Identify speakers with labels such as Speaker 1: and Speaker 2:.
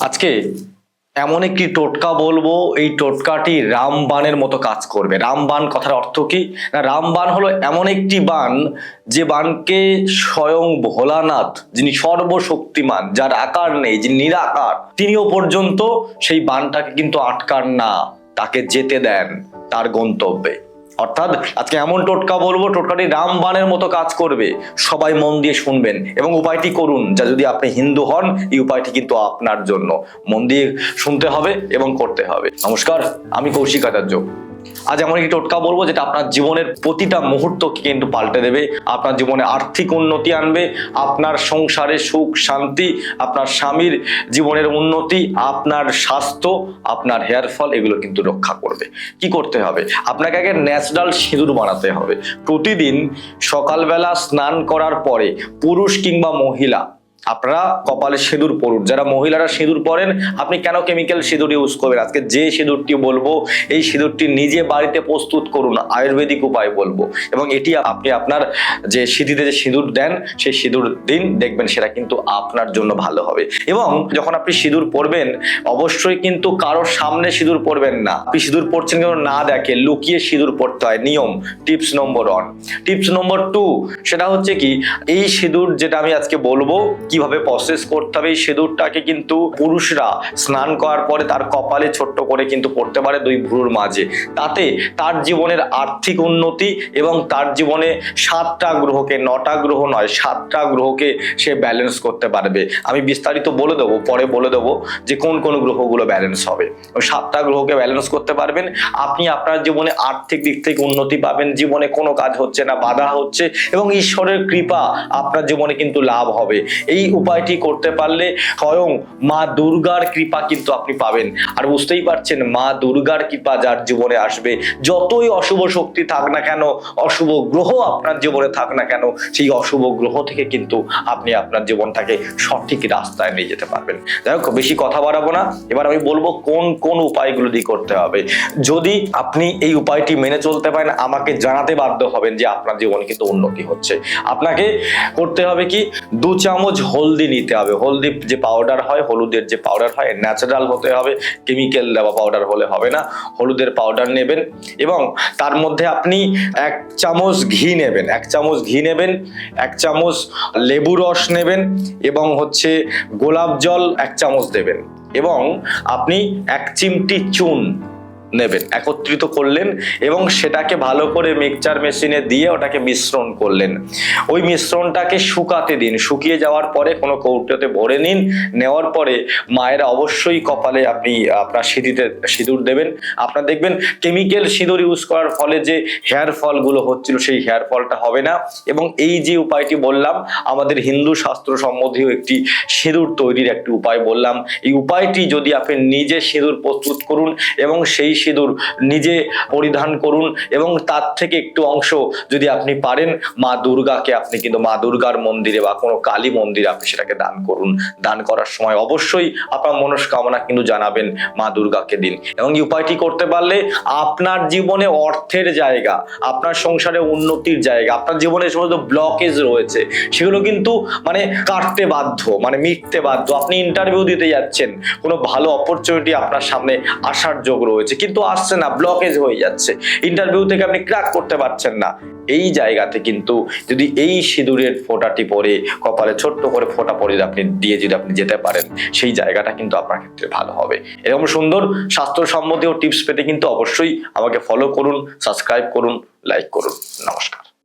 Speaker 1: আজকে এমন একটি টোটকা বলব, এই টোটকাটি রামবাণের মতো কাজ করবে। রামবাণ কথার অর্থ কি? না, রামবাণ হলো এমন একটি বাণ যে বাণকে স্বয়ং ভোলানাথ, যিনি সর্বশক্তিমান, যার আকার নেই, যিনি নিরাকার, তিনিও পর্যন্ত সেই বাণটাকে কিন্তু আটকান না। তাকে যেতে দেন তার গন্তব্যে। অর্থাৎ আজকে এমন টোটকা বলব, টোটকাটি রামবাণের মতো কাজ করবে। সবাই মন দিয়ে শুনবেন এবং উপায়টি করুন, যা যদি আপনি হিন্দু হন, এই উপায়টি কিন্তু আপনার জন্য। মন দিয়ে শুনতে হবে এবং করতে হবে। নমস্কার, আমি কৌশিক আচার্য। আজ এমন একটি টোটকা বলব যেটা আপনার জীবনের প্রতিটা মুহূর্তকে কিন্তু পাল্টে দেবে। আপনার জীবনে আর্থিক উন্নতি আনবে, আপনার সংসারে সুখ, শান্তি, আপনার স্বামীর জীবনের উন্নতি, আপনার স্বাস্থ্য, আপনার হেয়ার ফল এগুলো কিন্তু রক্ষা করবে। কি করতে হবে? আপনাকে আগে ন্যাচারাল সিঁদুর বানাতে হবে। প্রতিদিন সকালবেলা স্নান করার পরে পুরুষ কিংবা মহিলা আপনারা কপালে সিঁদুর পরুন যারা মহিলারা সিঁদুর পরেন, আপনি কেন কেমিক্যাল সিঁদুর ইউজ করবেন? আজকে যে সিঁদুরটি বলব, এই সিঁদুরটি নিজে বাড়িতে প্রস্তুত করুন, আয়ুর্বেদিক উপায় বলব। এবং এটি আপনি আপনার যে সিঁথিতে যে সিঁদুর দেন, সেই সিঁদুর দিন দেখবেন সেটা কিন্তু আপনার জন্য ভালো হবে। এবং যখন আপনি সিঁদুর পরবেন, অবশ্যই কিন্তু কারোর সামনে সিঁদুর পরবেন না। আপনি সিঁদুর পরছেন কেন? না দেখে, লুকিয়ে সিঁদুর পরতে হয়। নিয়ম tips number one tips number two সেটা হচ্ছে কি, এই সিঁদুর যেটা আমি আজকে বলব কীভাবে প্রসেস করতে হবে এই সিঁদুরটাকে কিন্তু পুরুষরা স্নান করার পরে তার কপালে ছোট্ট করে কিন্তু পড়তে পারে দুই ভ্রুর মাঝে। তাতে তার জীবনের আর্থিক উন্নতি এবং তার জীবনে সাতটা গ্রহকে, নটা গ্রহ নয়, সাতটা গ্রহকে সে ব্যালেন্স করতে পারবে। আমি বিস্তারিত বলে দেবো, পরে বলে দেবো যে কোন কোন গ্রহগুলো ব্যালেন্স হবে। সাতটা গ্রহকে ব্যালেন্স করতে পারবেন। আপনি আপনার জীবনে আর্থিক দিক থেকে উন্নতি পাবেন, জীবনে কোনো কাজ হচ্ছে না, বাধা হচ্ছে এবং ঈশ্বরের কৃপা আপনার জীবনে কিন্তু লাভ হবে। এই উপায়টি করতে পারলে স্বয়ং মা দুর্গার কৃপা কিন্তু আপনি পাবেন। আর বুঝতেই পারছেন, মা দুর্গার কৃপা যার জীবনে আসবে, যতই অশুভ শক্তি থাক না কেন, অশুভ গ্রহ আপনার জীবনে থাক না কেন, সেই অশুভ গ্রহ থেকে কিন্তু আপনি আপনার জীবনটাকে সঠিক রাস্তায় নিয়ে যেতে পারবেন। যাই হোক, বেশি কথা বাড়াবো না। এবার আমি বলব কোন কোন উপায়গুলো দিয়ে করতে হবে। যদি আপনি এই উপায়টি মেনে চলতে পারেন, আমাকে জানাতে বাধ্য হবেন যে আপনার জীবনে কিন্তু উন্নতি হচ্ছে। আপনাকে করতে হবে কি, দু চামচ হলদি নিতে হবে। হলদি যে পাউডার হয়, হলুদের যে পাউডার হয় ন্যাচারাল হতে হবে কেমিক্যাল দেওয়া পাউডার হলে হবে না। হলুদের পাউডার নেবেন এবং তার মধ্যে আপনি এক চামচ ঘি নেবেন। এক চামচ ঘি নেবেন, এক চামচ লেবু রস নেবেন এবং হচ্ছে গোলাপ জল এক চামচ দেবেন। এবং আপনি এক চিমটি চুন। নেবেন, একত্রিত করলেন এবং সেটাকে ভালো করে মিক্সচার মেশিনে দিয়ে ওটাকে মিশ্রণ করলেন। ওই মিশ্রণটাকে শুকাতে দিন, শুকিয়ে যাওয়ার পরে কোনো কৌটোতে ভরে নিন, নেওয়ার পরে মায়েরা অবশ্যই কপালে আপনি, আপনার সিঁথিতে সিঁদুর দেবেন। আপনার দেখবেন কেমিক্যাল সিঁদুর ইউজ করার ফলে যে হেয়ার ফলগুলো হচ্ছিল সেই হেয়ার ফলটা হবে না এবং এই যে উপায়টি বললাম, আমাদের হিন্দু শাস্ত্র সম্বন্ধীয় একটি সিঁদুর তৈরির একটি উপায় বললাম। এই উপায়টি যদি আপনি নিজে সিঁদুর প্রস্তুত করুন এবং সেই সিঁদুর নিজে পরিধান করুন এবং তার থেকে একটু অংশ যদি আপনি পারেন, মা দুর্গাকে আপনি কিন্তু মা দুর্গার মন্দিরে বা কোনো কালী মন্দিরে আপনি সেটাকে দান করুন। দান করার সময় অবশ্যই আপনার মনস্কামনা কিন্তু জানাবেন মা দুর্গাকে দিন। এবং এই উপায়টি করতে পারলে আপনার জীবনে অর্থের জায়গা, আপনার সংসারে উন্নতির জায়গা, আপনার জীবনে সমস্ত ব্লকেজ রয়েছে, সেগুলো কিন্তু মানে কাটতে বাধ্য মানে মিটতে বাধ্য। আপনি ইন্টারভিউ দিতে যাচ্ছেন, কোনো ভালো অপরচুনিটি আপনার সামনে আসার যোগ রয়েছে। কিন্তু আসছে না ব্লকেজ হয়ে যাচ্ছে। ইন্টারভিউ থেকে আপনি ক্র্যাক করতে পারছেন না। এই জায়গাতে কিন্তু যদি এই সিঁদুরের ফোঁটাটি পরে, কপালে ছোট্ট করে ফোঁটা পরে আপনি দিয়ে যদি আপনি যেতে পারেন, সেই জায়গাটা কিন্তু আপনার ক্ষেত্রে ভালো হবে। এরকম সুন্দর স্বাস্থ্য ও টিপস পেতে কিন্তু অবশ্যই আমাকে ফলো করুন সাবস্ক্রাইব করুন লাইক করুন। নমস্কার।